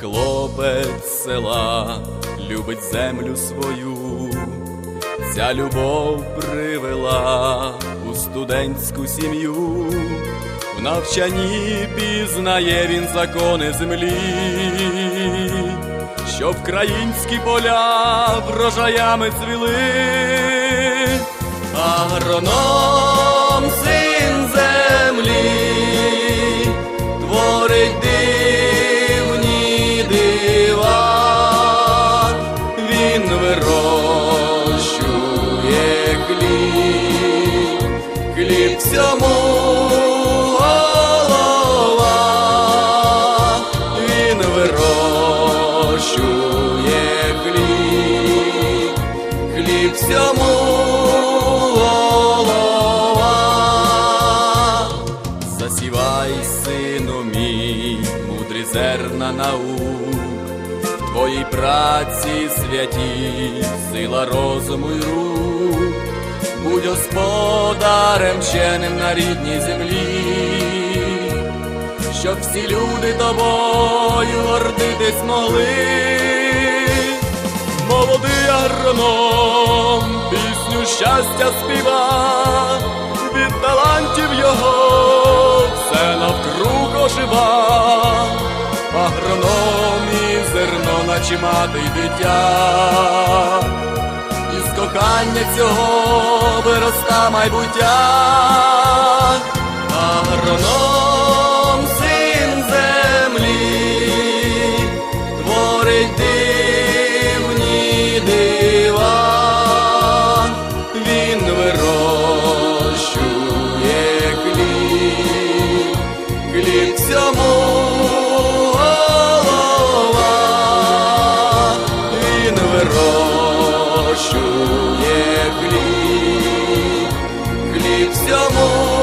хлопець села любить землю свою, ця любов привела у студентську сім'ю, в навчанні пізнає він закони землі, щоб українські поля врожаями цвіли, агроном син землі творить хліб, хліб всьому голова, він вирощує хліб, хліб всьому голова. Засівай, сину мій, мудрі зерна наук, твоїй праці святі, сила розуму й рук, будь господарем вченим на рідній землі, щоб всі люди тобою гордитись могли. Молодий агроном пісню щастя співа, від талантів його все навкруг ожива, агроном і зерно, наче мати й дитя, із кохання цього вироста майбуття, агроном син землі, творить дивні дива, він вирощує хліб, хліб всьому вирощує хліб, хліб всьому.